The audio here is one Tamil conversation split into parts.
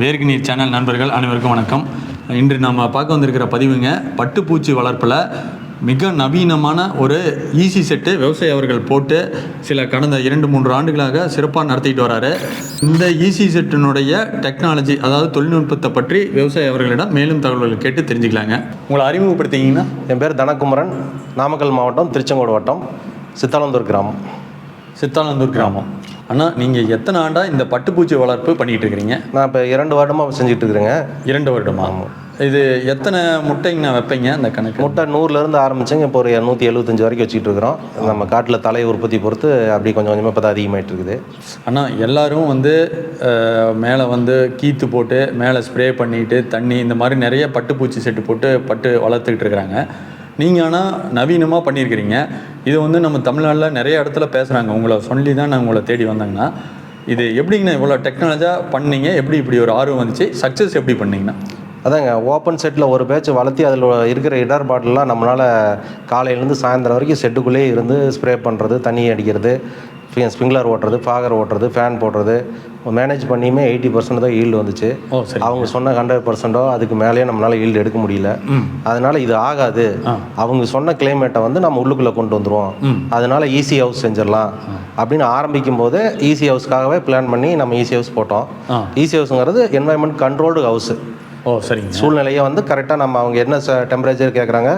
வேர்க்கு நீர் சேனல் நண்பர்கள் அனைவருக்கும் வணக்கம். இன்று நம்ம பார்க்க வந்திருக்கிற பதிவுங்க பட்டுப்பூச்சி வளர்ப்பில் மிக நவீனமான ஒரு ஈசி செட்டு விவசாயி அவர்கள் போட்டு சில கடந்த இரண்டு மூன்று ஆண்டுகளாக சிறப்பாக நடத்திட்டு வராரு. இந்த ஈசி செட்டினுடைய டெக்னாலஜி அதாவது தொழில்நுட்பத்தை பற்றி விவசாயி அவர்களிடம் மேலும் தகவல்கள் கேட்டு தெரிஞ்சுக்கலாங்க. உங்களை அறிமுகப்படுத்திங்கன்னா என் பேர் தனகுமரன் நாமக்கல் மாவட்டம் திருச்செங்கோடு வட்டம் சித்தாலந்தூர் கிராமம். சித்தானந்தூர் கிராமம். அண்ணா நீங்கள் எத்தனை ஆண்டாக இந்த பட்டுப்பூச்சி வளர்ப்பு பண்ணிகிட்டு இருக்கிறீங்க? நான் இப்போ இரண்டு வருடமாக செஞ்சுட்டு இருக்கிறேங்க. இரண்டு வருடமா? இது எத்தனை முட்டைங்கண்ணா வைப்பீங்க அந்த கணக்கு? முட்டை நூறுலேருந்து ஆரம்பிச்சுங்க இப்போ ஒரு நூற்றி எழுபத்தஞ்சு வரைக்கும் வச்சுக்கிட்டு இருக்கிறோம். நம்ம காட்டில் தலை உற்பத்தி பொறுத்து அப்படி கொஞ்சம் கொஞ்சமாக இப்போ தான் அதிகமாகிட்டு இருக்குது. அண்ணா எல்லாரும் வந்து மேலே வந்து கீத்து போட்டு மேலே ஸ்ப்ரே பண்ணிட்டு தண்ணி இந்த மாதிரி நிறைய பட்டுப்பூச்சி செட்டு போட்டு பட்டு வளர்த்துக்கிட்டு இருக்கிறாங்க. நீங்கள் ஆனால் நவீனமாக பண்ணியிருக்கிறீங்க. இது வந்து நம்ம தமிழ்நாட்டில் நிறைய இடத்துல பேசுகிறாங்க உங்களை சொல்லி தான் நான் உங்களை தேடி வந்தேங்கண்ணா இது எப்படிங்கண்ணா இவ்வளோ டெக்னாலஜியாக பண்ணீங்க? எப்படி இப்படி ஒரு ஆர்வம் வந்துச்சு? சக்ஸஸ் எப்படி பண்ணீங்கண்ணா அதாங்க ஓப்பன் செட்டில் ஒரு பேட்ச் வளர்த்தி அதில் இருக்கிற இடர்பாடெல்லாம் பாட்டிலாம் நம்மளால் காலையிலேருந்து சாயந்தரம் வரைக்கும் செட்டுக்குள்ளேயே இருந்து ஸ்ப்ரே பண்ணுறது தண்ணி அடிக்கிறது ஸ்ப்ரிங்க்லர் ஓட்டுறது ஃபாகர் ஓட்டுறது ஃபேன் போடுறது. மேனேஜ் பண்ணியுமே எயிட்டி பர்சன்ட் தான் ஈல்டு வந்துச்சு. அவங்க சொன்ன ஹண்ட்ரட் பர்சன்டோ அதுக்கு மேலேயே நம்மளால ஈல்டு எடுக்க முடியல. அதனால இது ஆகாது. அவங்க சொன்ன கிளைமேட்டை வந்து நம்ம உள்ளுக்குள்ளே கொண்டு வந்துருவோம். அதனால ஈஸி ஹவுஸ் செஞ்சிடலாம். அப்படின்னு ஆரம்பிக்கும் போது ஈஸி ஹவுஸ்க்காகவே பிளான் பண்ணி நம்ம ஈஸி ஹவுஸ் போட்டோம். ஈஸி ஹவுஸுங்கிறது என்வாயன்மெண்ட் கண்ட்ரோல்டு ஹவுஸ் ஓ சரிங்க. சூழ்நிலையை வந்து கரெக்டாக நம்ம அவங்க என்ன டெம்பரேச்சர் கேட்குறாங்க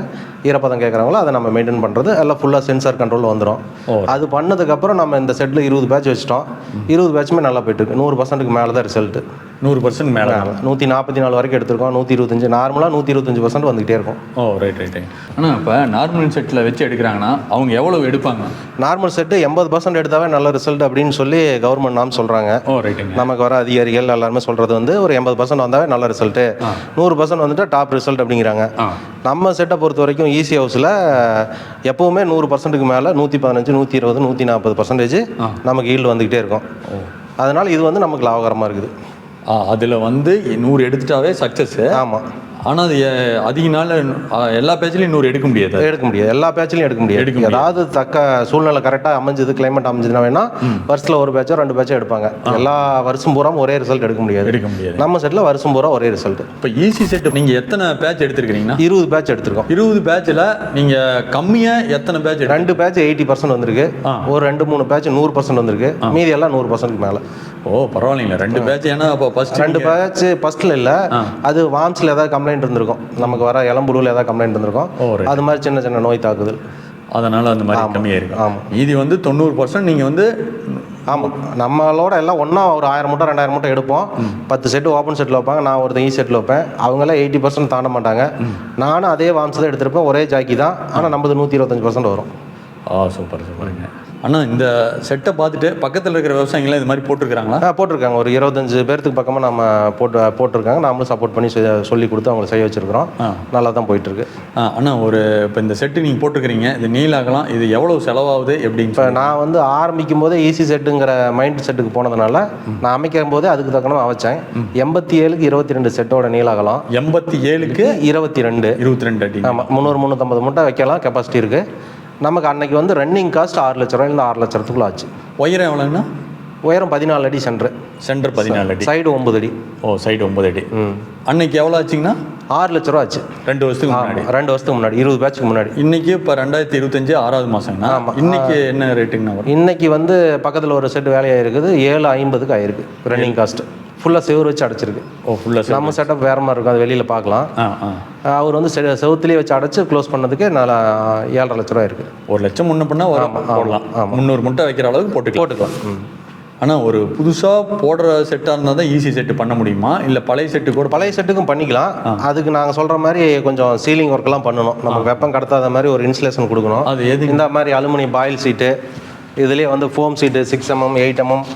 ஈரப்பதம் கேட்குறாங்களோ அதை நம்ம மெயின்டைன் பண்ணுறது எல்லாம் ஃபுல்லாக சென்சார் கண்ட்ரோல் வந்துடும். அது பண்ணதுக்கப்புறம் நம்ம இந்த செட்டில் இருபது பேட்ச் வச்சிட்டோம். இருபது பேட்சுமே நல்லா போயிட்டு இருக்கு நூறு பர்சன்ட்டுக்கு மேலே தான் ரிசல்ட்டு நூறு பர்சன்ட் மேலே நூற்றி நாற்பத்தி நாலு வரைக்கும் எடுத்திருக்கோம். நூற்றி இருபத்தஞ்சு நார்மலாக நூற்றி இருபத்தஞ்சு பர்சன்ட் வந்துகிட்டே இருக்கும். ஓ ரைட் ரைட் ரைட் ஆனால் இப்போ நார்மல் செட்டில் வச்சு எடுக்கிறாங்கன்னா அவங்க எவ்வளோ எடுப்பாங்க? நார்மல் செட்டு எண்பது பர்சன்ட் எடுத்தாவே நல்ல ரிசல்ட் அப்படின்னு சொல்லி கவர்மெண்ட் நாம் சொல்கிறாங்க ஓ ரைட்டுங்க நமக்கு வர அதிகாரிகள் எல்லாருமே சொல்கிறது வந்து ஒரு எண்பது பர்சன்ட் வந்தாவே நல்ல ரிசல்ட்டு நூறு பர்சன்ட் வந்துட்டு டாப் ரிசல்ட் அப்படிங்கிறாங்க. நம்ம செட்டை பொறுத்த வரைக்கும் ஈஸி ஹவுஸில் எப்போவுமே நூறு பர்சன்ட்டுக்கு மேலே நூற்றி பதினஞ்சு நூற்றி இருபது நூற்றி நாற்பது பர்சன்டேஜ் நமக்கு ஈல்டு வந்துக்கிட்டே இருக்கும். அதனால் இது வந்து நமக்கு லாபகரமாக இருக்குது. அதில் வந்து நூறு எடுத்துட்டாவே சக்ஸஸ்ஸு ஆமாம் ஆனால் அது அதிக நாள் எல்லா பேஜ்லையும் நூறு எடுக்க முடியாது. எடுக்க முடியாது. எல்லா பேட்ச்லையும் எடுக்க முடியாது. எடுக்க. ஏதாவது தக்க சூழ்நிலை கரெக்டாக அமைஞ்சது கிளைமேட் அமைஞ்சதுன்னா வேணா வருஷத்தில் ஒரு பேட்சோ ரெண்டு பேட்சோ எடுப்பாங்க. எல்லா வருஷம் பூரா ஒரே ரிசல்ட் எடுக்க முடியாது. எடுக்க முடியாது. நம்ம செட்டில் வருஷம் பூரா ஒரே ரிசல்ட் இப்போ ஈஸி செட் நீங்கள் எத்தனை பேட்ச் எடுத்திருக்கிறீங்கன்னா? இருபது பேட்ச் எடுத்திருக்கோம். இருபது பேட்சில் நீங்கள் கம்மியாக எத்தனை பேட்ச் ரெண்டு பேட்ச் எயிட்டி பர்சன்ட் வந்திருக்கு. ஒரு ரெண்டு மூணு பேட்ச் நூறு பர்சன்ட் வந்திருக்கு. மீதி எல்லாம் நூறு பர்சன்ட்க்கு மேலே. ஓ பரவாயில்லைங்களா. ரெண்டு பேட்ச் ஏன்னா அப்போ ஃபர்ஸ்ட் ரெண்டு பேட்ச் ஃபர்ஸ்ட்ல இல்ல. அது வாம்ஸ்ல ஏதாவது கம்ப்ளைண்ட் இருந்திருக்கும். நமக்கு வர இளம்புழுவில் ஏதாவது கம்ப்ளைண்ட் இருந்திருக்கும். அது மாதிரி சின்ன சின்ன நோய் தாக்குதல். அதனால் அந்த மாதிரி கம்மியாக இருக்கும் ஆமா. மீதி வந்து தொண்ணூறு பர்சன்ட் நீங்கள் வந்து ஆமாம் நம்மளோட எல்லாம் ஒன்றா ஒரு ஆயிரம் மூட்டை ரெண்டாயிரம் மூட்டை எடுப்போம். பத்து செட்டு ஓப்பன் செட்டில் வைப்பாங்க. நான் ஒருத்தன் ஈ செட்டில் வைப்பேன். அவங்களாம் எயிட்டி பர்சன்ட் தாண்ட மாட்டாங்க. நானும் அதே வாம்ஸ் தான் எடுத்திருப்பேன். ஒரே ஜாக்கி தான். ஆனால் நம்மது நூற்றி இருபத்தஞ்சு பர்சன்ட் வரும். ஆ சூப்பர் சூப்பருங்க. அண்ணா இந்த செட்டை பார்த்துட்டு பக்கத்தில் இருக்கிற விவசாயிங்களாம் இது மாதிரி போட்டிருக்கிறாங்களா? ஆ போட்டிருக்காங்க. ஒரு இருபத்தஞ்சு பேர்த்துக்கு பக்கமாக நம்ம போட்டு போட்டிருக்காங்க. நாமளும் சப்போர்ட் பண்ணி சொல்லி கொடுத்து அவங்களை செய்ய வச்சிருக்கிறோம். நல்லா தான் போயிட்டு இருக்கு ஆ அண்ணா ஒரு இப்போ இந்த செட்டு நீங்கள் போட்டிருக்கிறீங்க. இது நீலாகலாம் இது எவ்வளோ செலவாகுது எப்படின்னு இப்போ நான் வந்து ஆரம்பிக்கும் போதே ஈஸி செட்டுங்கிற மைண்ட் செட்டுக்கு போனதுனால நான் அமைக்கும் போதே அதுக்கு தக்கணும் அமைச்சேன். எண்பத்தி ஏழுக்கு இருபத்தி ரெண்டு செட்டோட நீளாகலாம். எண்பத்தி ஏழுக்கு இருபத்தி ரெண்டு. இருபத்தி ரெண்டு அடி ஆமாம் முந்நூறு முந்நூற்றம்பது மூட்டை வைக்கலாம். கெப்பாசிட்டி இருக்குது நமக்கு அன்னைக்கு வந்து ரன்னிங் காஸ்ட் ஆறு லட்ச ரூபாயிலிருந்து ஆறு லட்சத்துக்குள்ள ஆச்சு. உயரம் எவ்வளோங்கண்ணா? உயரம் பதினாலு அடி சென்ட்ரு சென்டர் பதினாலு அடி. சைடு ஒன்பது அடி. ஓ சைடு ஒன்பது அடி. ம். அன்னைக்கு எவ்வளோ ஆச்சுங்கண்ணா? ஆறு லட்ச ரூபா ஆச்சு. ரெண்டு வருஷத்துக்கு முன்னாடி. ரெண்டு வருஷத்துக்கு முன்னாடி இருபது பேட்சுக்கு முன்னாடி. இன்னைக்கு இப்போ ரெண்டாயிரத்தி இருபத்தஞ்சு ஆறாவது மாதங்கண்ணா இன்னைக்கு என்ன ரேட்டுங்கண்ணா வரும்? இன்னைக்கு வந்து பக்கத்தில் ஒரு செட் வேலையாக இருக்குது ஏழு ஐம்பதுக்கு ஆயிருக்கு ரன்னிங் காஸ்ட் ஃபுல்லாக செவ்வறு வச்சு அடைச்சிருக்கு. ஓ ஃபுல்லாக நம்ம செட்டப் வேற மாதிரி இருக்கும். அது வெளியில் பார்க்கலாம். அவர் வந்து செவுத்துலயே வச்சு அடைச்சு க்ளோஸ் பண்ணதுக்கு நல்லா ஏழரை லட்ச ரூபா இருக்குது ஒரு லட்சம் முன்ன பண்ணால் போடலாம். முந்நூறு முட்டை வைக்கிற அளவுக்கு போட்டுக்கலாம். போட்டுக்கலாம். ஆனால் ஒரு புதுசாக போடுற செட்டாக இருந்தால் தான் ஈஸி செட்டு பண்ண முடியுமா? இல்லை பழைய செட்டு கூட பழைய செட்டுக்கும் பண்ணிக்கலாம். அதுக்கு நாங்கள் சொல்கிற மாதிரி கொஞ்சம் சீலிங் ஒர்க்கெல்லாம் பண்ணணும். நமக்கு வெப்பம் கடத்தாத மாதிரி ஒரு இன்சுலேஷன் கொடுக்கணும். அது எது இந்த மாதிரி அலுமினியம் பாயில் சீட்டு இதுலேயே வந்து foam sheet six mm eight mm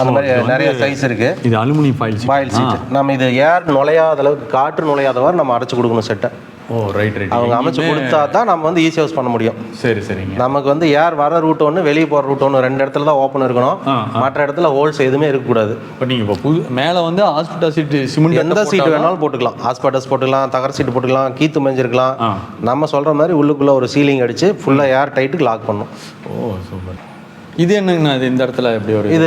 அந்த மாதிரி நிறைய சைஸ் இருக்கு. இது அலுமினியம் ஃபைல் பாயில் சீட்டு நம்ம இது ஏர் நுழையாத அளவுக்கு காற்று நுழையாதவாறு நம்ம அடைச்சு கொடுக்கணும் செட்டை ஓ ரைட் ரைட் அவங்க அமைச்சு கொடுத்தா தான் நம்ம வந்து ஈஸி ஹவுஸ் பண்ண முடியும். சரி சரிங்க. நமக்கு வந்து ஏர் வர ரூட் ஒன்று வெளியே போகிற ரூட் ஒன்று ரெண்டு இடத்துல தான் ஓப்பன் இருக்கணும். மற்ற இடத்துல ஹோல்ஸ் எதுவுமே இருக்கக்கூடாது. இப்போ நீங்கள் இப்போ புது மேலே வந்து ஹாஸ்பிட்டல் சீட்டு சிமெண்ட் எந்த சீட் வேணாலும் போட்டுக்கலாம். ஹாஸ்பிட்டல்ஸ் போட்டுக்கலாம் தகர சீட்டு போட்டுக்கலாம் கீத்து மெஞ்சிருக்கலாம். நம்ம சொல்கிற மாதிரி உள்ளுக்குள்ளே ஒரு சீலிங் அடித்து ஃபுல்லாக ஏர் டைட்டுக்கு லாக் பண்ணும் ஓ சூப்பர் இது என்னங்கண்ணா இது இந்த இடத்துல எப்படி ஒரு இது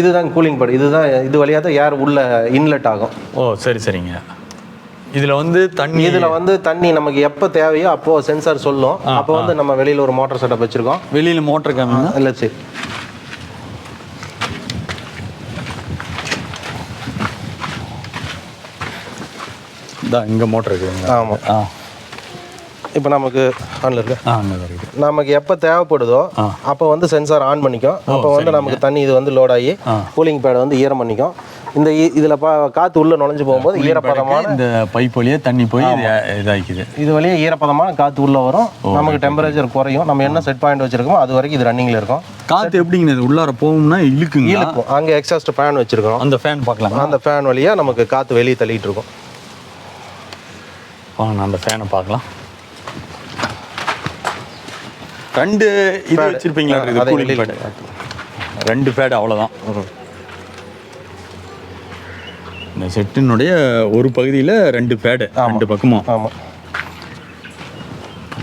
இதுதான் கூலிங் பட் இதுதான் இது வழியாக தான் ஏர் உள்ள இன்லெட் ஆகும். ஓ சரி சரிங்க. இதில் வந்து தண்ணி இதுல வந்து தண்ணி நமக்கு எப்போ தேவையோ அப்போ சென்சார் சொல்லும். அப்போ வந்து நம்ம வெளியில ஒரு மோட்டார் செட்டப் வச்சிருக்கோம். வெளியில் மோட்டர் காமிங்க இல்லை சரி. இதான் இங்கே மோட்டர் இருக்குதுங்க ஆமாம் ஆ. இப்போ நமக்கு ஆன்ல இருக்கு. நமக்கு எப்போ தேவைப்படுதோ அப்போ வந்து சென்சார் ஆன் பண்ணிக்கும். அப்போ வந்து நமக்கு தண்ணி இது வந்து லோட் ஆகி கூலிங் பேடை வந்து ஈரம் பண்ணிக்கும். இந்த இதுல பா காற்று உள்ள நுழைஞ்சு போகும்போது ஈரப்பதமான இந்த பைப் வழியே தண்ணி போய் இது இதாக்கிது இது வழியே ஈரப்பதமான காற்று உள்ள வரும். நமக்கு டெம்பரேச்சர் குறையும். நம்ம என்ன செட் பாயிண்ட் வச்சிருக்கோமோ அது வரைக்கும் இது ரன்னிங்ல இருக்கும். காற்று எப்படிங்க இது? உள்ளார போகும்னா இழுக்குங்க இழுக்கும். அங்கே எக்ஸாஸ்ட் ஃபேன் வச்சிருக்கோம் அந்த ஃபேன் பார்க்கலாம். அந்த ஃபேன் வழியா நமக்கு காற்று வெளியே தள்ளிட்டு இருக்கும். வாங்க அந்த ஃபேனை பார்க்கலாம். ரெண்டு இது வச்சிருப்பீங்களா? இது கூலிங் பேட் ரெண்டு பேட் அவ்வளோதான் இந்த செட்டினுடைய ஒரு பகுதியில் ரெண்டு பேடு ரெண்டு பக்கமும். ஆமாம்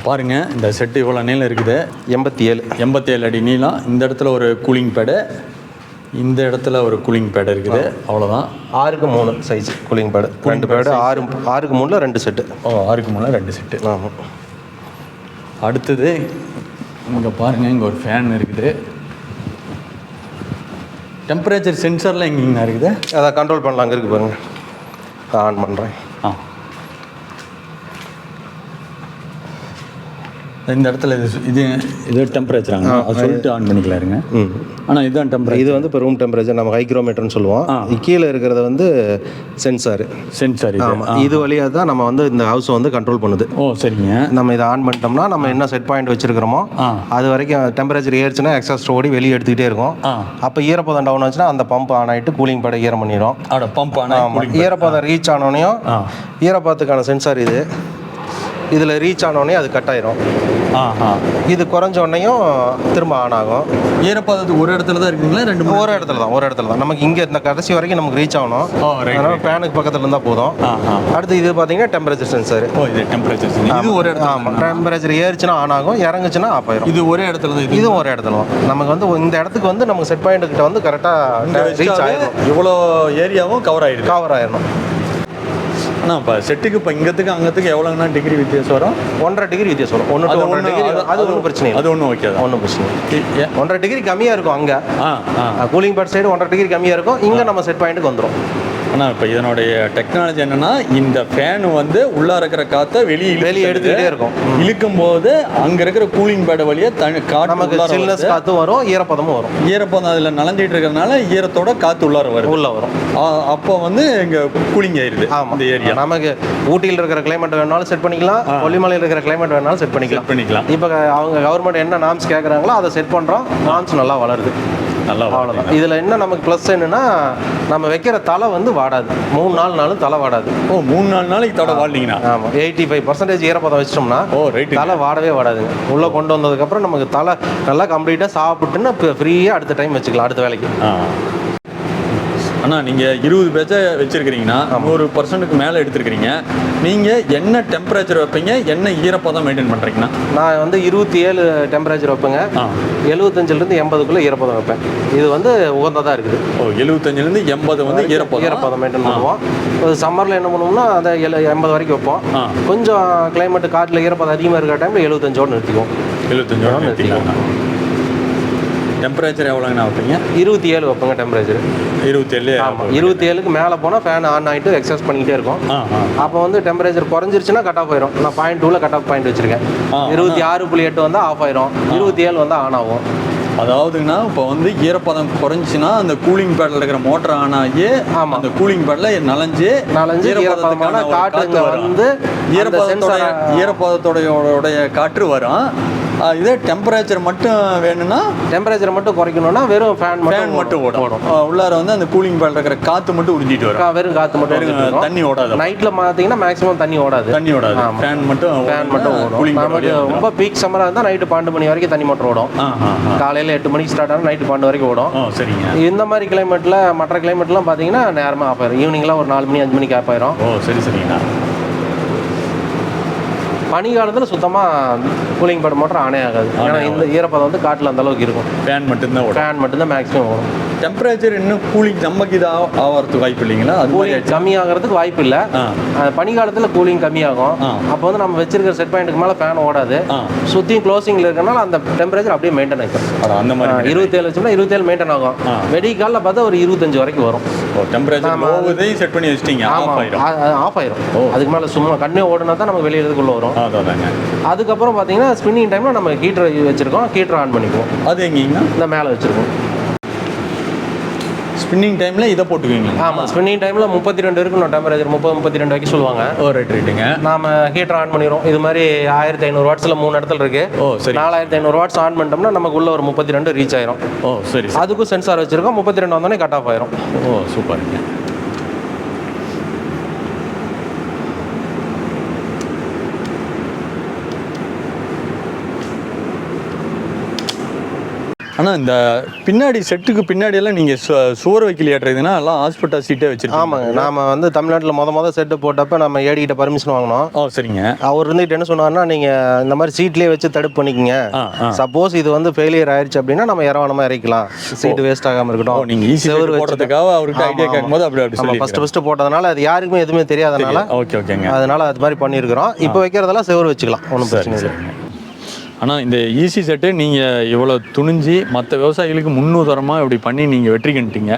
பாருங்க இந்த செட்டு இவ்வளோ நீளம் இருக்குது. எண்பத்தி ஏழு எண்பத்தேழு அடி நீளம். இந்த இடத்துல ஒரு கூலிங் பேடு இந்த இடத்துல ஒரு கூலிங் பேடு இருக்குது. அவ்வளோதான் ஆறுக்கு மூணு சைஸ் கூலிங் பேடு ரெண்டு பேடு ஆறு ஆறுக்கு மூணுல ரெண்டு செட்டு ஓ ஆறுக்கு மூணு ரெண்டு செட்டு ஆமாம் அடுத்தது இங்கே பாருங்கள் இங்கே ஒரு ஃபேன் இருக்குது. டெம்பரேச்சர் சென்சர்லாம் எங்கேங்க இருக்குது? அதை கண்ட்ரோல் பண்ணலாம் அங்கே இருக்கு பாருங்கள் ஆன் பண்ணுறேன் இந்த இடத்துல இது இது இது டெம்பரேச்சராங்க அது சொல்லிட்டு ஆன் பண்ணிக்கலாம் இருங்க. ம். ஆனால் இதுதான் டெம்பரேச்சர் இது வந்து இப்போ ரூம் டெம்பரேச்சர் நம்ம ஹைக்ரோமீட்டர்னு சொல்லுவோம். கீழே இருக்கிறது வந்து சென்சார் சென்சார் ஆமாம் இது வழியாக தான் நம்ம வந்து இந்த ஹவுஸை வந்து கண்ட்ரோல் பண்ணுது. ஓ சரிங்க. நம்ம இதை ஆன் பண்ணிட்டோம்னா நம்ம என்ன செட் பாயிண்ட் வச்சிருக்கிறோமோ. அது வரைக்கும் டெம்பரேச்சர் ஏறிச்சுன்னா எக்ஸாஸ்ட் ஓடி வெளியே எடுத்துக்கிட்டே இருக்கும். அப்போ ஈரப்பதம் டவுன் ஆச்சுன்னா அந்த பம்ப் ஆன் ஆகிட்டு கூலிங் பட ஈரம் பண்ணிடும் பம்ப் ஆமாம் ஈரப்பதம் ரீச் ஆனோடனையும் ஈரப்பதத்துக்கான சென்சார் இது. இதில் ரீச் ஆனோடனே அது கட் ஆயிரும். இது குறைஞ்ச உடனேயும் திரும்ப ஆன் ஆகும். ஈரப்பதத்து ஒரு இடத்துல தான் இருக்குங்களா? ரெண்டு மூணு ஒரு இடத்துல தான் ஒரு இடத்துல தான். நமக்கு இங்கே இந்த கடைசி வரைக்கும் நமக்கு ரீச் ஆகணும். ரைட் அதனால ஃபேனுக்கு பக்கத்தில் இருந்தால் போதும். அடுத்து இது பார்த்தீங்கன்னா டெம்பரேச்சர் சென்சார் ஓ இது டெம்பரேச்சர் இது ஒரு இடத்துல ஆமாம் டெம்பரேச்சர் ஏறிச்சுன்னா ஆன் ஆகும் இறங்குச்சுன்னா ஆஃப் ஆயிரும். இது ஒரே இடத்துல தான் இது இதுவும் ஒரு இடத்துல தான். நமக்கு வந்து இந்த இடத்துக்கு வந்து நமக்கு செட் பாயிண்ட் கிட்ட வந்து கரெக்டாக ரீச் ஆயிடும் இவ்வளோ ஏரியாவும் கவர் ஆயிடுது. கவர் ஆயிடணும் ஆனால் இப்போ செட்டுக்கு இப்போ இங்கத்துக்கு அங்கத்துக்கு எவ்வளோங்கண்ணா டிகிரி வித்தியாசம் வரும்? ஒன்றரை டிகிரி வித்தியாசம் வரும். ஒன்று ஒன்றரை டிகிரி அது- ஒன்றும் பிரச்சனை அது ஒன்றும் ஓகே தான். ஒன்றும் பிரச்சனை ஒன்றரை டிகிரி கம்மியாக இருக்கும் அங்கே. கூலிங் பேட் சைடு ஒன்றரை டிகிரி கம்மியாக இருக்கும். இங்கே நம்ம செட் பாயிண்ட்டுக்கு வந்துடும் ஆனால் இப்போ இதனுடைய டெக்னாலஜி என்னன்னா இந்த ஃபேன் வந்து உள்ளே இருக்கிற காற்றை வெளியே வெளியே எடுத்துக்கிட்டே இருக்கும். இழுக்கும் போது அங்கே இருக்கிற கூலிங் பேட் வழியே தனி காற்று. காற்றும் வரும் ஈரப்பதமும் வரும். ஈரப்பதம் அதில் நனைஞ்சிட்டு இருக்கிறதுனால ஈரத்தோட காற்று உள்ளார வருது. உள்ள வரும். அப்போ வந்து இங்கே கூலிங் ஆயிருது ஆமாம் இந்த ஏரியா நமக்கு ஊட்டியில் இருக்கிற கிளைமேட் வேணாலும் செட் பண்ணிக்கலாம் கொல்லிமலையில் இருக்கிற கிளைமேட் வேணாலும் செட் பண்ணிக்கலாம். பண்ணிக்கலாம். இப்போ அவங்க கவர்மெண்ட் என்ன நாம்ஸ் கேட்குறாங்களோ அதை செட் பண்ணுறோம் நாம்ஸ் நல்லா வளருது. நல்லா அவ்வளோதான் இதில் என்ன நமக்கு ப்ளஸ் என்னன்னா நம்ம வைக்கிற தலை வந்து வாடாது. மூணு நாலு நாளும் தலை வாடாது. ஓ மூணு நாலு நாளைக்கு தட வாழ்ந்தீங்கன்னா ஆமாம் எயிட்டி ஃபைவ் பர்சன்டேஜ் ஈரப்பதம் வச்சிட்டோம்னா ஓ ரைட்டு தலை வாடவே வாடாதுங்க. உள்ளே கொண்டு வந்ததுக்கப்புறம் நமக்கு தலை நல்லா கம்ப்ளீட்டாக சாப்பிட்டுன்னு இப்போ ஃப்ரீயாக அடுத்த டைம் வச்சுக்கலாம் அடுத்த வேலைக்கு. ஆ அண்ணா நீங்கள் இருபது பேட்சை வச்சுருக்கிறீங்கன்னா நூறு பர்சன்ட்டுக்கு மேலே எடுத்துருக்கிறீங்க. நீங்கள் என்ன டெம்பரேச்சர் வைப்பீங்க? என்ன ஈரப்பதம் மெயின்டைன் பண்ணுறீங்கண்ணா நான் வந்து இருபத்தி ஏழு டெம்பரேச்சர் வைப்பேங்க. ஆ. எழுபத்தஞ்சிலேருந்து எண்பதுக்குள்ளே ஈரப்பதம் வைப்பேன். இது வந்து உகந்ததாக இருக்குது. ஓ எழுபத்தஞ்சிலேருந்து எண்பது வந்து ஈரப்பதம்? ஈரப்பதம் மெயின்டைன் பண்ணுவோம். சம்மரில் என்ன பண்ணுவோம்னா அதை எழு எண்பது வரைக்கும் வைப்போம். கொஞ்சம் கிளைமேட் காட்டில் ஈரப்பதம் அதிகமாக இருக்கிற டைமில் எழுபத்தஞ்சோடு நிறுத்திக்குவோம். எழுபத்தஞ்சோட நிறுத்திக்கலாங்க டெம்பரேச்சர் எவ்வளோங்கண்ணா வைப்பீங்க? இருபத்தி ஏழு வைப்பேங்க டெம்பரேச்சர் இருபத்தேழு ஆமாம் இருபத்தி ஏழுக்கு மேலே போனால் ஃபேன் ஆன் ஆகிட்டு எக்ஸஸ் பண்ணிக்கிட்டே இருக்கும். அப்போ வந்து டெம்பரேச்சர் குறைஞ்சிருச்சுன்னா கட் ஆஃப் ஆயிரும். நான் பாயிண்ட் டூவில் கட் ஆஃப் பாயிண்ட் வச்சிருக்கேன். இருபத்தி ஆறு புள்ளி எட்டு வந்தால் ஆஃப் ஆயிரும். இருபத்தி ஏழு வந்தால் ஆன் ஆகும். அதாவதுங்கண்ணா இப்போ வந்து ஈரப்பதம் குறைஞ்சிச்சுன்னா அந்த கூலிங் பேட்ல இருக்கிற மோட்டர் ஆன் ஆகி ஆமா. அந்த கூலிங் பேட்ல நனைஞ்சு நனைஞ்சு ஈரப்பதமான ஈரப்பதத்துக்கான காற்று. வந்து ஈரப்பதத்தோட ஈரப்பதத்தோடைய காற்று வரும். இதே டெம்பரேச்சர் மட்டும் வேணும்னா டெம்பரேச்சர் மட்டும் குறைக்கணும்னா வெறும் ஃபேன் ஃபேன் மட்டும் ஓடும். உள்ளார வந்து அந்த கூலிங் பேட்ல இருக்கிற காற்று மட்டும் உறிஞ்சிட்டு வரும். வெறும் காற்று மட்டும் தண்ணி ஓடாது நைட்டில் பார்த்தீங்கன்னா மேக்ஸிமம் தண்ணி ஓடாது. தண்ணி ஓடாது. ஃபேன் மட்டும் ஃபேன் மட்டும் ஓடும். ரொம்ப பீக் சம்மராக இருந்தால் நைட்டு பன்னெண்டு மணி வரைக்கும் தண்ணி மட்டும் ஓடும். காலையில் எட்டு மணிக்கு ஸ்டார்ட் ஆனால் நைட்டு பன்னெண்டு வரைக்கும் ஓடும். சரிங்க. இந்த மாதிரி கிளைமேட்டில் மற்ற கிளைமேட்லாம் பார்த்தீங்கன்னா நேரமாக ஆஃப் ஆயிரும். ஈவினிங்லாம் ஒரு நாலு மணி அஞ்சு மணிக்கு ஆஃப் ஆயிரும். ஓ சரி சரிங்கண்ணா. பனி காலத்தில் சுத்தமாக கூலிங் பட மோட்டர் ஆனே ஆகாது. ஏன்னா இந்த ஈரப்பதம் வந்து காட்டில் அந்த அளவுக்கு இருக்கும். ஃபேன் மட்டும்தான் ஓடும். ஃபேன் மட்டும்தான் மேக்ஸிமம் வரும் டெம்பரேச்சர் இன்னும் கூலிங் நமக்கு இது ஆ- ஆவறதுக்கு வாய்ப்பு இல்லைங்களா? அது மாதிரி கூலிங் கம்மியாகிறதுக்கு வாய்ப்பு இல்லை. ஆ. பனி காலத்தில் கூலிங் கம்மியாகும். அப்போ வந்து நம்ம வச்சிருக்கிற செட் பாயிண்ட்டுக்கு மேலே ஃபேன் ஓடாது. ஆ. சுற்றியும் க்ளோசிங்கில் இருக்கனால அந்த டெம்பரேச்சர் அப்படியே மெயின்டைன் அட, அந்த மாதிரி இருபத்தேழு வச்சோம்னா இருபத்தேழு மெயின்டைன் ஆகும். வெடிக்காலில் பார்த்தா ஒரு இருபத்தஞ்சு வரைக்கும் வரும். டெம்பரேச்சர் செட் பண்ணி வச்சிட்டீங்க. ஆஃப் ஆயிரும் ஆஃப் ஆயிரும். அதுக்கு மேலே சும்மா கண்ணே ஓடுனா தான் நமக்கு வெளியே இதுக்குள்ளே வரும். அதாங்க அதுக்கப்புறம் பார்த்தீங்கன்னா ஸ்பின்னிங் டைமில் நம்ம ஹீட்டர் வச்சிருக்கோம். ஹீட்டர் ஆன் பண்ணிக்குவோம். அது எங்கேங்கண்ணா? இந்த மேலே வச்சிருக்கோம். ஸ்பின்னிங் டைமில் இதை போட்டுக்குவீங்களா? ஆமாம் ஸ்பின்னிங் டைமில் முப்பத்தி ரெண்டு இருக்கணும் டெம்பரேச்சர் முப்பது முப்பத்தி ரெண்டு வரைக்கும் சொல்லுவாங்க. ஓ ரைட் ரைட்டுங்க நாம ஹீட்டர் ஆன் பண்ணிடுவோம் இது மாதிரி ஆயிரத்தி ஐநூறு வாட்ஸில் மூணு இடத்துல இருக்கு. ஓ சரி. நாலாயிரத்தி ஐநூறு வாட்ஸ் ஆன் பண்ணிட்டோம்னா நமக்கு உள்ள ஒரு முப்பத்தி ரெண்டு ரீச் ஆயிரும். ஓ சரி சரி. அதுக்கும் சென்சார் வச்சிருக்கோம். முப்பத்தி ரெண்டு வந்தோடனே கட் ஆஃப் ஆயிரும். ஓ சூப்பருங்க ஆனால் இந்த பின்னாடி செட்டுக்கு பின்னாடி எல்லாம் நீங்கள் சுவர் வைக்கலையாட்டுறதுன்னா எல்லாம் ஹாஸ்பிட்டல் சீட்டே வச்சிருக்கீங்க ஆமாங்க. நாம வந்து தமிழ்நாட்டில் முத முத செட்டு போட்டப்ப நம்ம ஏடிக்கிட்ட பர்மிஷன் வாங்கினோம். ஓ சரிங்க. அவர் இருந்துட்டு என்ன சொன்னார்னா நீங்க இந்த மாதிரி சீட்லயே வச்சு தடுப்பு பண்ணிக்கங்க. சப்போஸ் இது வந்து ஃபெயிலியர் ஆயிடுச்சு அப்படின்னா நம்ம இறவானமா இறக்கலாம் சீட் வேஸ்ட் ஆகாம ஓ இருக்கட்டும் நீங்கள் ஈஸி போடுறதுக்காக அவர்கிட்ட ஆமா, ஐடியா. கேட்கும்போது அப்படி அப்படி நம்ம சொல்லி ஃபர்ஸ்ட் ஃபர்ஸ்ட் போட்டதுனால அது யாருக்குமே எதுவுமே தெரியாதனால ஓகே ஓகேங்க. அதனால அது மாதிரி பண்ணியிருக்கிறோம். இப்போ வைக்கிறதெல்லாம் செவுரு வச்சுக்கலாம். ஒன்றும் பிரச்சனை இல்லை. ஆனால் இந்த ஈஸி செட்டு நீங்கள் இவ்வளோ துணிஞ்சு மற்ற விவசாயிகளுக்கு முன்னுதாரணமாக இப்படி பண்ணி நீங்கள் வெற்றி கண்டுட்டீங்க.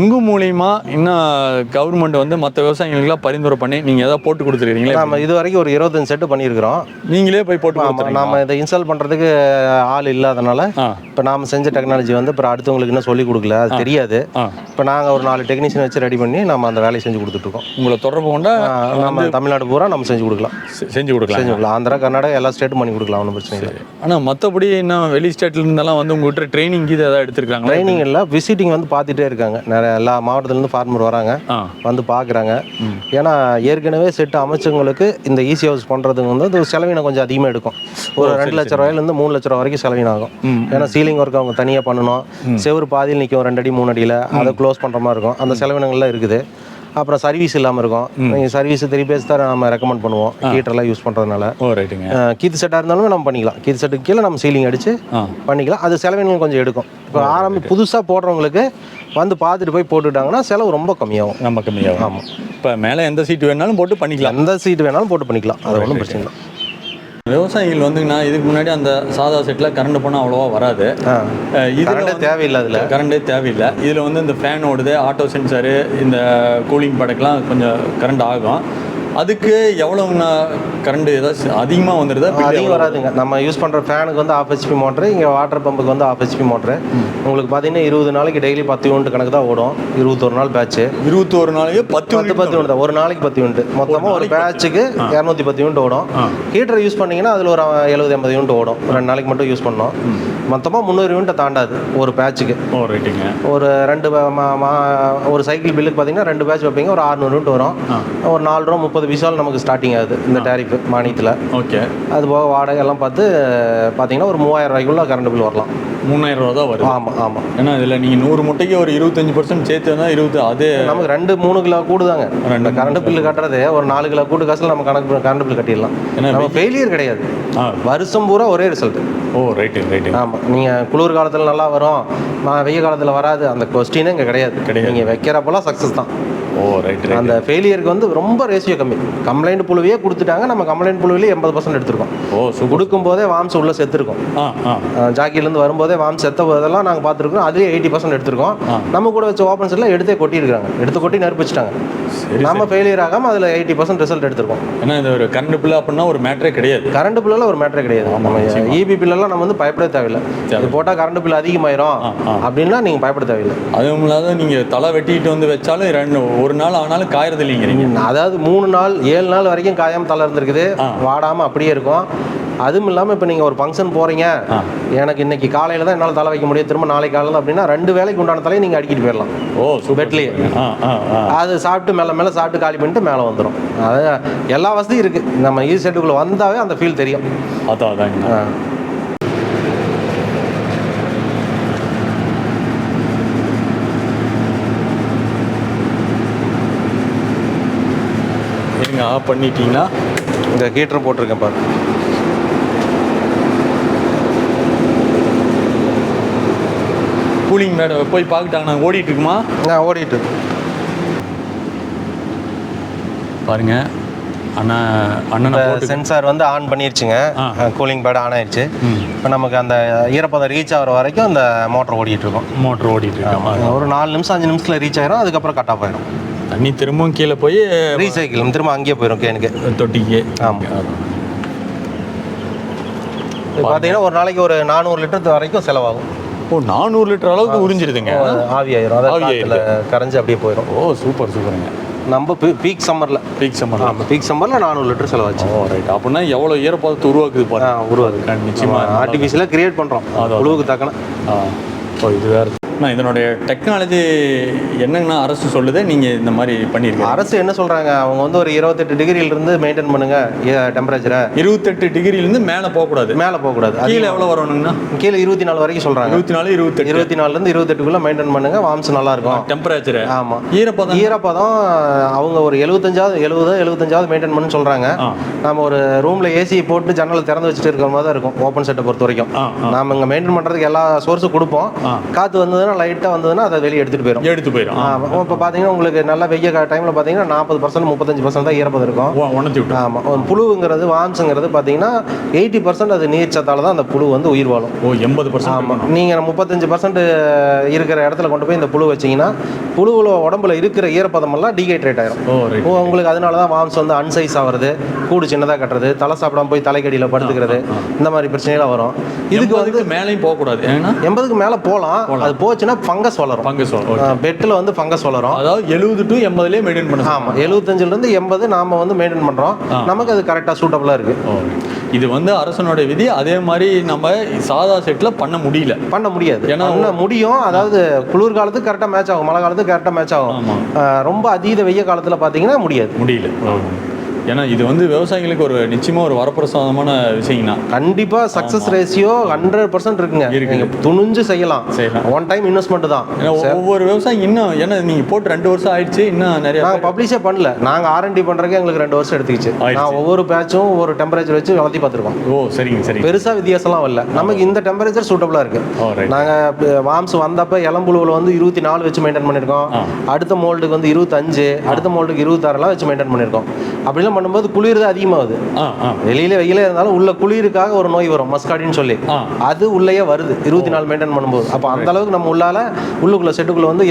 உங்கள் மூலியமா இன்னும் கவர்மெண்ட் வந்து மற்ற விவசாயிகளுக்கெல்லாம் பரிந்துரை பண்ணி நீங்கள் எதாவது போட்டு கொடுத்துருக்கீங்களா? நம்ம இது வரைக்கும் ஒரு இருபத்தஞ்சு செட்டு பண்ணியிருக்கிறோம். நீங்களே போய் போட்டு ஆமாம் கொடுத்துருங்க நாம இதை இன்ஸ்டால் பண்ணுறதுக்கு ஆள் இல்லாதனால இப்போ நாம செஞ்ச டெக்னாலஜி வந்து அப்புறம் அடுத்தவங்களுக்கு இன்னும் சொல்லி கொடுக்கல அது தெரியாது. இப்போ நாங்கள் ஒரு நாலு டெக்னீஷியன் வச்சு ரெடி பண்ணி நம்ம அந்த வேலையை செஞ்சு கொடுத்துட்ருக்கோம். உங்களை தொடர்பு கொண்டா நம்ம தமிழ்நாடு பூரா நம்ம செஞ்சு கொடுக்கலாம். செஞ்சு கொடுக்கலாம். செஞ்சு கொடுக்கலாம். ஆந்திரா கர்நாடகா எல்லா ஸ்டேட்டும் பண்ணி கொடுக்கலாம் ஒன்றும் பிரச்சனை இல்லை. ஆனால் மற்றபடி இன்னும் வெளி ஸ்டேட்ல இருந்தெல்லாம் வந்து உங்கள்கிட்ட ட்ரைனிங் இது ஏதாவது எடுத்துருக்காங்களா? ட்ரைனிங் இல்லை விசிட்டிங் வந்து பார்த்துட்டே இருக்காங்க. நிறைய எல்லா மாவட்டத்துலேருந்து ஃபார்மர் வராங்க. வந்து பார்க்குறாங்க ஏன்னா ஏற்கனவே செட்டு அமைச்சவங்களுக்கு இந்த ஈஸி ஹவுஸ் பண்ணுறதுக்கு வந்து அது செலவினம் கொஞ்சம் அதிகமாக எடுக்கும். ஒரு ரெண்டு லட்ச ரூபாயிலேருந்து மூணு லட்ச ரூபா வரைக்கும் செலவினம் ஆகும். ஏன்னா சீலிங் ஒர்க் அவங்க தனியாக பண்ணணும். செவுரு பாதியில் நிற்கும் ரெண்டு அடி மூணு அடியில். அதை க்ளோஸ் பண்ணுற மாதிரி இருக்கும். அந்த செலவினங்கள்லாம் இருக்குது. அப்புறம் சர்வீஸ் இல்லாமல் இருக்கும். நீங்கள் சர்வீஸ் த்ரீ பேஸ் தான் நம்ம ரெக்கமெண்ட் பண்ணுவோம். ஹீட்டர்லாம் யூஸ் பண்ணுறதுனால கீத்து செட்டாக இருந்தாலும் நம்ம பண்ணிக்கலாம். கீத்து செட்டுக்கு கீழே நம்ம சீலிங் அடித்து ஆ. பண்ணிக்கலாம். அது செலவினங்கள் கொஞ்சம் எடுக்கும். இப்போ ஆரம்பி புதுசாக போடுறவங்களுக்கு வந்து பார்த்துட்டு போய் போட்டுட்டாங்கன்னா செலவு ரொம்ப கம்மியாகும். நம்ம கம்மியாகும். ஆமாம் இப்போ மேலே எந்த சீட்டு வேணாலும் போட்டு பண்ணிக்கலாம். எந்த சீட் வேணாலும் போட்டு பண்ணிக்கலாம். அது ஒன்றும் பிரச்சனை இல்லை. விவசாயிகள் வந்துங்கண்ணா இதுக்கு முன்னாடி அந்த சாதா செட்டில் கரண்ட் போனால் அவ்வளோவா வராது. கரண்டே தேவையில்லை அதில். கரண்டே தேவையில்லை. இதில் வந்து இந்த ஃபேன் ஓடுது ஆட்டோ சென்சாரு இந்த கூலிங் படக்கெலாம் கொஞ்சம் கரண்ட் ஆகும். அதுக்கு எவ்வளோங்கண்ணா கரண்ட் ஏதாச்சும் அதிகமாக வந்துடுதா அதிகம்? வராதுங்க. நம்ம யூஸ் பண்ணுற ஃபேனுக்கு வந்து ஆஃப் ஹெச்பி மோட்ரு இங்கே வாட்டர் பம்புக்கு வந்து ஆஃப் ஹெச்பி மோட்ரு உங்களுக்கு பார்த்தீங்கன்னா இருபது நாளைக்கு டெய்லி பத்து யூனிட் கணக்கு தான் ஓடும். இருபத்தொரு நாள் பேட்ச்சு இருபத்தோரு நாளைக்கு பத்து பத்து பத்து யூனிட் ஒரு நாளைக்கு பத்து யூனிட் மொத்தமாக ஒரு பேட்சுக்கு இரநூத்தி பத்து யூனிட் ஓடும். ஹீட்டர் யூஸ் பண்ணீங்கன்னா அதில் ஒரு எழுபது எண்பது யூனிட் ஓடும். ரெண்டு நாளைக்கு மட்டும் யூஸ் பண்ணோம் மொத்தமாக முந்நூறு யூனிட்டை தாண்டாது ஒரு பேட்சுக்கு ஒரு ரெண்டு ஒரு சைக்கிள் பில்லுக்கு பார்த்தீங்கன்னா ரெண்டு பேட்ச் வைப்பீங்க ஒரு அறுநூறு யூனிட் வரும். ஒரு நாலு ரூபா முப்பது விசால் நமக்கு ஸ்டார்டிங் ஆகுது இந்த டேரிஃப் மானியத்தில். ஓகே. அது போக வாடகை எல்லாம் பார்த்து பார்த்தீங்கன்னா ஒரு மூவாயிரம் ரூபாய்க்குள்ள கரண்ட் பில் வரலாம். மூணாயிரம் ரூபா தான் வருது ஆமாம் ஆமாம் ஏன்னா இதில் நீங்கள் நூறு முட்டைக்கு ஒரு இருபத்தஞ்சு பர்சன்ட் சேர்த்து தான் இருபது அது நமக்கு ரெண்டு மூணு கிலோ கூடுதாங்க. ரெண்டு, கரண்ட் பில்லு கட்டுறது ஒரு நாலு கிலோ கூட்டு காசில் நம்ம கணக்கு கரண்ட் பில் கட்டிடலாம். ஏன்னா நம்ம ஃபெயிலியர் கிடையாது. வருஷம் பூரா ஒரே ரிசல்ட் ஓ ரைட்டு ரைட்டு ஆமாம் நீங்கள் குளிர் காலத்தில் நல்லா வரும். நான் வெய்ய காலத்தில் வராது. அந்த கொஸ்டினே இங்கே கிடையாது. கிடையாது. நீங்கள் வைக்கிறப்பெல்லாம் சக்ஸஸ் தான். ஓ ரைட் அந்த ஃபெயிலியருக்கு வந்து ரொம்ப ரேஷியோ கம்மி. கம்ப்ளைண்ட் புழுவையே கொடுத்துட்டாங்க நம்ம கம்ப்ளைண்ட் புழுவிலே எண்பது பர்சன்ட் எடுத்திருக்கோம். ஓ சூப்பர் கொடுக்கும் போதே வாம்ஸ் உள்ள செத்துருக்கோம். ஜாக்கிலேருந்து வரும்போதே வாம் செத்த போதெல்லாம் நாங்கள் பார்த்துருக்கோம் அதுலேயே எயிட்டி பர்சன்ட் எடுத்திருக்கோம். நம்ம கூட வச்ச ஓப்பன் செட்டில் எடுத்தே கொட்டியிருக்காங்க. எடுத்து கொட்டி நெருப்பிச்சிட்டாங்க. நம்ம ஃபெயிலியர் ஆகாமல் அதில் எயிட்டி பர்சன்ட் ரிசல்ட் எடுத்திருக்கோம். ஏன்னா இது ஒரு கரண்ட் பில் அப்படின்னா ஒரு மேட்டரே கிடையாது. கரண்ட் பில்லெல்லாம் ஒரு மேட்டரே கிடையாது. நம்ம. இபி பில்லெல்லாம் நம்ம வந்து பயப்பட தேவையில்லை. இது போட்டால் கரண்ட் பில் அதிகமாயிரும். அப்படின்னா நீங்கள் பயப்பட தேவையில்லை. அதுவும் இல்லாத நீங்கள் தலை வெட்டிட்டு வந்து வச்சாலும் ரெண்டு ஒரு நாள் ஆனாலும் காயறது இல்லைங்கிறீங்க அதாவது மூணு நாள் ஏழு நாள் வரைக்கும் காயாம தலை இருந்திருக்குது ஆ. வாடாமல் அப்படியே இருக்கும். அதுவும் இல்லாமல் இப்போ நீங்கள் ஒரு ஃபங்க்ஷன் போகிறீங்க. எனக்கு இன்னைக்கு காலையில் தான் என்னால் தலை வைக்க முடியும். திரும்ப நாளைக்கு காலையில் அப்படின்னா ரெண்டு வேலைக்கு உண்டான தலையை நீங்கள் அடிக்கிட்டு போயிடலாம். ஓ பெட்லேயே. அது சாப்பிட்டு மேலே மேலே சாப்பிட்டு காலி பண்ணிட்டு மேலே வந்துடும் அது எல்லா வசதியும் இருக்குது நம்ம ஈ செட்டுக்குள்ளே வந்தாவே அந்த ஃபீல் தெரியும். அதான் அதாங்க. ஆஃப் பண்ணிட்டீங்கன்னா இந்த ஹீட்டர் போட்டிருக்கேன் பாரு. கூலிங் மேடம் போய் பார்த்துட்டாங்க ஓடிட்டு இருக்குமா? நான் ஓடிட்டு. பாருங்க. அண்ணா அண்ணனை போட்டு சென்சார் வந்து ஆன் பண்ணிருச்சுங்க. கூலிங் பேட் ஆன் ஆயிடுச்சு. இப்போ நமக்கு அந்த ஈரப்பதம் ரீச் ஆகிற வரைக்கும் அந்த மோட்டர் ஓடிட்டு இருக்கும். மோட்டர் ஓடிட்டு இருக்கோம் ஒரு நாலு நிமிஷம் அஞ்சு நிமிஷத்தில் ரீச் ஆயிரும். அதுக்கப்புறம் கட் ஆஃப் ஆயிரும். தண்ணி திரும்பவும் கீழே போய் ரீசைக்கிள் திரும்ப அங்கேயே போயிடும் கேனுக்கு தொட்டிக்கு. ஆமா. இப்போ பார்த்தீங்கன்னா ஒரு நாளைக்கு ஒரு நானூறு லிட்டர் வரைக்கும் செலவாகும். ஓ நானூறு லிட்டர் அளவுக்கு உறிஞ்சிருதுங்க ஆவி ஆயிரும். ஆவி அதாவது கரைஞ்சு அப்படியே போயிடும் ஓ சூப்பர் சூப்பருங்க நம்ம பீக் சம்மரில் பீக் சம்மர் ஆமாம் பீக் சம்மரில் நானூறு லிட்டர் செலவாச்சு. ஓ ரைட் அப்படின்னா எவ்வளோ ஈரப்பதத்தை உருவாக்குது பாருங்க உருவாது கண் நிச்சயமா. ஆர்டிஃபிஷியலாக கிரியேட் பண்ணுறோம் அதான். உழுவுக்கு தக்கன. ஆ ஓ இது வேறு நான் இதனுடைய டெக்னாலஜி என்னங்கண்ணா அரசு சொல்லுது? நீங்கள் இந்த மாதிரி பண்ணியிருக்கீங்க அரசு என்ன சொல்கிறாங்க அவங்க வந்து ஒரு இருபத்தெட்டு டிகிரியிலிருந்து மெயின்டைன் பண்ணுங்க டெம்பரேச்சரை இருபத்தெட்டு டிகிரிலேருந்து மேலே போகக்கூடாது. மேலே போகக்கூடாது. கீழே எவ்வளோ வரணுங்கண்ணா? கீழே இருபத்தி நாலு வரைக்கும் சொல்கிறாங்க இருபத்தி நாலு இருபத்தெட்டு. இருபத்தி நாலுலேருந்து இருபத்தெட்டுக்குள்ளே மெயின்டைன் பண்ணுங்க வாம்ஸ் நல்லா இருக்கும் டெம்பரேச்சரு ஆமாம் ஈரப்பதம்? ஈரப்பதம் அவங்க ஒரு எழுபத்தஞ்சாவது எழுபது எழுபத்தஞ்சாவது மெயின்டைன் பண்ணு சொல்கிறாங்க நம்ம ஒரு ரூமில் ஏசி போட்டு ஜன்னலை திறந்து வச்சுட்டு இருக்கிற மாதிரி தான் இருக்கும் ஓப்பன் செட்டை பொறுத்த வரைக்கும். ஆ ஆ. நாம இங்கே மெயின்டைன் பண்ணுறதுக்கு எல்லா சோர்ஸும் கொடுப்போம். காற்று வந்ததுன்னா லைட்டாக வந்ததுன்னா அதை வெளியே எடுத்துகிட்டு போயிடும் எடுத்து போயிடும் இப்போ பார்த்தீங்கன்னா உங்களுக்கு நல்லா வெய்ய டைமில் பார்த்தீங்கன்னா நாற்பது பர்சன்ட் முப்பத்தஞ்சு பர்சன்ட் தான் ஈரப்பதம் இருக்கும். உணர்த்தி விட்டு ஆமாம் ஒரு புழுவுங்கிறது வாம்ஸுங்கிறது பார்த்தீங்கன்னா எயிட்டி பர்சன்ட் அது நீர் சத்தால தான் அந்த புழு வந்து உயிர் வாழும். ஓ எண்பது பர்சன்ட் ஆமாம் நீங்கள் முப்பத்தஞ்சு பர்சன்ட் இருக்கிற இடத்துல கொண்டு போய் இந்த புழு வச்சீங்கன்னா புழுவில் உடம்புல இருக்கிற ஈரப்பதமெல்லாம் டீஹைட்ரேட் ஆயிரும். ஓ உங்களுக்கு அதனால தான் மாம்ஸ் வந்து அன்சைஸ் ஆகிறது கூடு சின்னதாக கட்டுறது தலை சாப்பிடாம போய் தலைக்கடியில் படுத்துக்கிறது இந்த மாதிரி பிரச்சனைலாம் வரும். இதுக்கு வந்து மேலேயும் போகக்கூடாது. ஏன்னா? எண்பதுக்கு மேலே போகலாம். அது போச்சுன்னா ஃபங்கஸ் வளரும். பங்கு சொல் பெட்டில் வந்து ஃபங்கஸ் வளரும். அதாவது எழுபது டு எண்பதுலேயே மெயின்டைன் பண்ண ஆமாம் எழுபத்தஞ்சிலேருந்து எண்பது நாம் வந்து மெயின்டைன் பண்ணுறோம் நமக்கு அது கரெக்டாக சூட்டபுளாக இருக்குது இது வந்து அரசனுடைய விதி. அதே மாதிரி நம்ம சாதா செட்டில் பண்ண முடியல. பண்ண முடியாது. ஏன்னா முடியும். அதாவது குளிர் காலத்துக்கு கரெக்டாக மேட்ச் ஆகும் மழை காலத்துக்கு கரெக்டாக மேட்ச் ஆகும் ரொம்ப அதீத வெய்ய காலத்தில் பார்த்தீங்கன்னா முடியாது. முடியல. ஏன்னா இது வந்து விவசாயிகளுக்கு ஒரு நிச்சயமா ஒரு வரப்பிரசாதமான விஷயங்கண்ணா கண்டிப்பாக சக்ஸஸ் ரேஷியோ ஹண்ட்ரட் பர்சன்ட் இருக்குங்க. இருக்குது. நீங்க துணிஞ்சு செய்யலாம். செய்யலாம். ஒன் டைம் இன்வெஸ்ட்மெண்ட் தான். ஒவ்வொரு விவசாயம் இன்னும் ஏன்னா நீங்கள் போட்டு ரெண்டு வருஷம் ஆயிடுச்சு இன்னும் நிறைய நாங்கள் பப்ளிஷே பண்ணல. நாங்கள் ஆர்என்டி பண்ணுறதுக்கு எங்களுக்கு ரெண்டு வருஷம் எடுத்துக்கிச்சு. நான் ஒவ்வொரு பேட்சும் ஒவ்வொரு டெம்பரேச்சர் வச்சு வளர்த்தி பார்த்துருக்கோம். ஓ சரிங்க சரிங்க. பெருசாக வித்தியாசம்லாம் வரல. நமக்கு இந்த டெம்பரேச்சர் சூட்டபுளாக இருக்கு. ஓ ரைட் நாங்கள் வாம்ஸ் வந்தப்ப இளம்புழுவில் வந்து இருபத்தி நாலு வச்சு மெயின்டைன் பண்ணியிருக்கோம். அடுத்த மோல்டுக்கு வந்து இருபத்தஞ்சு அடுத்த மோல்டுக்கு இருபத்தாறுலாம் வச்சு மெயின்டைன் பண்ணியிருக்கோம். அப்படிலாம் பண்ணும்போது குளிர் தான் அதிகமாகுது. வெளியில வெயிலே இருந்தாலும் உள்ள குளிருக்காக ஒரு நோய் வரும் மஸ்காடின்னு சொல்லி. அது உள்ளேயே வருது இருபத்தி நாலு மெயின்டைன் பண்ணும்போது. அப்போ அந்த அளவுக்கு நம்ம உள்ளால உள்ளுக்குள்ள செட்டுக்குள்ள வந்து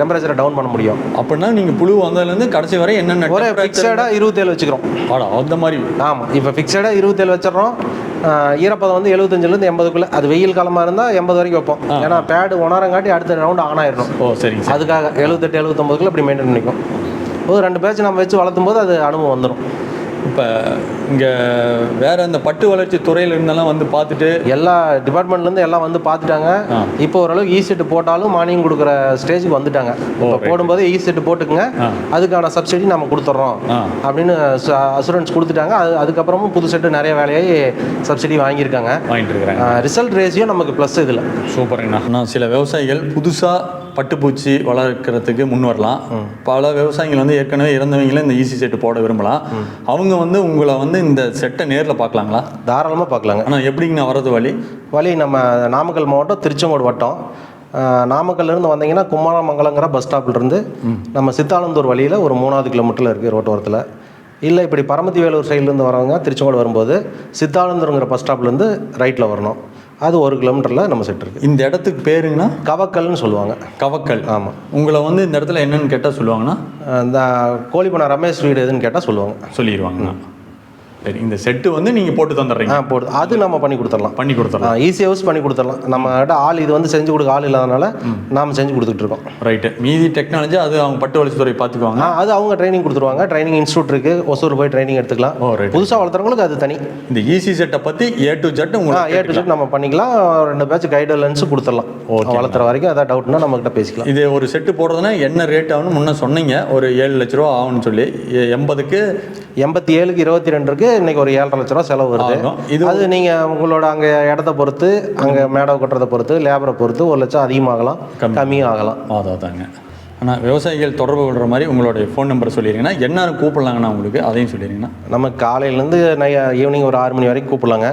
டெம்பரேச்சரை டவுன் பண்ண முடியும். அப்படின்னா நீங்கள் புழு வந்ததுலேருந்து கடைசி வரை என்னென்ன ஒரே ஃபிக்ஸடாக இருபத்தேழு வச்சுக்கிறோம். ஆடா அந்த மாதிரி. ஆமாம் இப்போ ஃபிக்ஸடாக இருபத்தேழு வச்சிடறோம். ஈரப்பதம் வந்து எழுபத்தஞ்சிலேருந்து எண்பதுக்குள்ளே. அது வெயில் காலமாக இருந்தால் எண்பது வரைக்கும் வைப்போம். ஏன்னா பேடு உணரங்காட்டி அடுத்த ரவுண்டு ஆன் ஆயிடணும். ஓ சார் அதுக்காக எழுபத்தெட்டு எழுபத்தொம்பதுக்குள்ள இப்படி மெயின்டைன் பண்ணிக்கும் ஒரு ரெண்டு பேட்ச் நம்ம வச்சு வளர்த்தும் போது அது அனுபவம் வந்துடும் இப்போ இங்கே வேற இந்த பட்டு வளர்ச்சி துறையில இருந்தெல்லாம் வந்து பார்த்துட்டு எல்லா டிபார்ட்மெண்ட்லேருந்து எல்லாம் வந்து பார்த்துட்டாங்க. இப்போ ஓரளவுக்கு இ செட்டு போட்டாலும் மானியம் கொடுக்குற ஸ்டேஜுக்கு வந்துட்டாங்க. இப்போ. போடும்போது இ செட்டு போட்டுக்குங்க. ஆ. அதுக்கான சப்சிடி நம்ம கொடுத்துட்றோம். அப்படின்னு அசூரன்ஸ் கொடுத்துட்டாங்க. அது அதுக்கப்புறமும் புது செட்டு நிறைய வேலையாகி சப்சிடி வாங்கியிருக்காங்க. வாங்கிட்டு இருக்கிறாங்க. ரிசல்ட் ரேஷியோ நமக்கு ப்ளஸ் இதில். சூப்பருங்கண்ணா. நான் சில விவசாயிகள் புதுசாக பட்டுப்பூச்சி வளர்க்கறதுக்கு முன் வரலாம். பல விவசாயிகள் வந்து ஏற்கனவே இறந்தவங்களே இந்த ஈசி செட்டு போட விரும்பலாம். அவங்க வந்து உங்களை வந்து இந்த செட்டை நேரில் பார்க்கலாங்களா? தாராளமாக பார்க்கலாங்க. ஆனால் எப்படிங்கண்ணா வர்றது வழி? வழி நம்ம நாமக்கல் மாவட்டம் திருச்செங்கோடு வட்டம். ஆஹ் நாமக்கல்ல இருந்து வந்தீங்கன்னா குமாரமங்கலங்கிற பஸ் ஸ்டாப்லேருந்து நம்ம சித்தாலந்தூர் வழியில் ஒரு மூணாவது கிலோமீட்டரில் இருக்குது ரோட்டோரத்தில். இல்லை இப்படி பரமத்தி வேலூர் சைட்லேருந்து வரவங்க திருச்செங்கோடு வரும்போது சித்தாலந்தூருங்கிற பஸ் ஸ்டாப்லேருந்து ரைட்டில் வரணும். அது ஒரு கிலோமீட்டரில் நம்ம செட் இருக்குது இந்த இடத்துக்கு பேருங்கண்ணா கவக்கல்னு சொல்லுவாங்க. கவக்கல். ஆமாம் உங்களை வந்து இந்த இடத்துல என்னன்னு கேட்டால் சொல்லுவாங்கன்னா? இந்த கோழிப்பண்ண ரமேஷ் வீடு எதுன்னு கேட்டால் சொல்லுவாங்க. சொல்லிடுவாங்கண்ணா சரி இந்த செட்டு வந்து நீங்கள் போட்டு தந்துடுறீங்க. ஆ போடு அது நம்ம பண்ணி கொடுத்துடலாம். பண்ணி கொடுத்துடலாம். ஈஸி ஹவுஸ் பண்ணி கொடுத்துடலாம். நம்ம கிட்ட ஆள் இது வந்து செஞ்சு கொடுக்க ஆள் இல்லாதனால நாம் செஞ்சு கொடுத்துட்டு இருக்கோம். ரைட்டு மீதி டெக்னாலஜி அது அவங்க பட்டு வளர்ச்சித்துறை பார்த்துக்குவாங்க. அது அவங்க ட்ரைனிங் கொடுத்துருவாங்க. ட்ரைனிங் இன்ஸ்டியூட் இருக்கு. ஒசூர் போய் ட்ரைனிங் எடுத்துக்கலாம். ரைட் புதுசாக வளர்த்துறவங்களுக்கு அது தனி. இந்த ஈசி செட்டை பற்றி ஏ டு ஜெட் உங்களுக்கு ஏ டு செட் நம்ம பண்ணிக்கலாம். ரெண்டு பேட்ச் கைடன்ஸ் கொடுத்துடலாம். வளர்த்துற வரைக்கும் ஏதாவது டவுட்னா நம்மகிட்ட பேசிக்கலாம். இது ஒரு செட்டு போடுறதுனா என்ன ரேட் ஆகும்னு முன்ன சொன்னீங்க. ஒரு ஏழு லட்ச ரூபா ஆகும்னு சொல்லி. எண்பதுக்கு எண்பத்தி ஏழுக்கு இருபத்தி ரெண்டு இருக்கு இன்னைக்கு ஒரு ஏழரை லட்ச ரூபா செலவு வருது. இது அது நீங்க உங்களோட அங்க இடத்த பொறுத்து அங்க மேடை கொட்டுறதை பொறுத்து லேபரை பொறுத்து ஒரு லட்சம் அதிகமாகலாம் கம்மி. கம்மியும் ஆகலாம். அதான் தாங்க ஆனால் விவசாயிகள் தொடர்பு கொள்கிற மாதிரி உங்களுடைய ஃபோன் நம்பர் சொல்லிடுங்கன்னா என்ன கூப்பிடலாங்கண்ணா உங்களுக்கு அதையும் சொல்லிடுங்கண்ணா நம்ம காலையிலேருந்து நை ஈவினிங் ஒரு ஆறு மணி வரைக்கும் கூப்பிடலாங்க.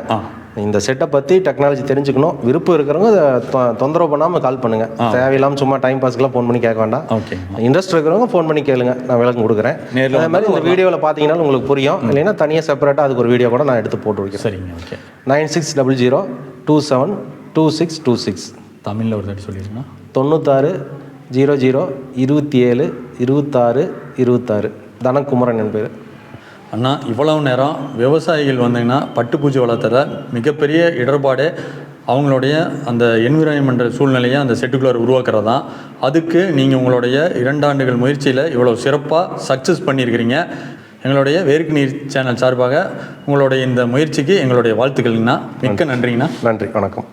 இந்த செட்டை பற்றி டெக்னாலஜி தெரிஞ்சுக்கணும். விருப்பம் இருக்கிறவங்க அதை தொந்தரவு பண்ணாமல் கால் பண்ணுங்கள் தேவையில்லாமல் சும்மா டைம் பாஸ்க்குலாம் ஃபோன் பண்ணி கேட்க வேண்டாம். ஓகேங்கண்ணா இன்ட்ரெஸ்ட் இருக்கிறவங்க ஃபோன் பண்ணி கேளுங்க. நான் விளக்கம் கொடுக்குறேன். அதே மாதிரி இந்த வீடியோவில் பார்த்தீங்கன்னா உங்களுக்கு புரியும். இல்லைன்னா தனியாக செப்பரேட்டாக அதுக்கு ஒரு வீடியோ கூட நான் எடுத்து போட்டு வைக்கிறேன். சரிங்க okay. Nine six double zero two seven two six two six தமிழில் ஒரு தாட்டி சொல்லிடுங்கண்ணா தொண்ணூத்தாறு ஜீரோ ஜீரோ இருபத்தி ஏழு இருபத்தாறு இருபத்தாறு. தனகுமரன் என் பேர். அண்ணா இவ்வளவு நேரம் விவசாயிகள் வந்தீங்கன்னா பட்டுப்பூச்சி வளர்த்துற மிகப்பெரிய இடர்பாடே அவங்களுடைய அந்த என்விரான்மெண்டல் சூழ்நிலையை அந்த செட்டுக்குள்ளார் உருவாக்குறது. தான் அதுக்கு நீங்கள் உங்களுடைய இரண்டாண்டுகள் முயற்சியில் இவ்வளோ சிறப்பாக சக்ஸஸ் பண்ணியிருக்கிறீங்க. எங்களுடைய வேர்க்கு நீர் சேனல் சார்பாக உங்களுடைய இந்த முயற்சிக்கு எங்களுடைய வாழ்த்துக்கள்ங்கண்ணா. மிக்க நன்றிங்கண்ணா. நன்றி வணக்கம்.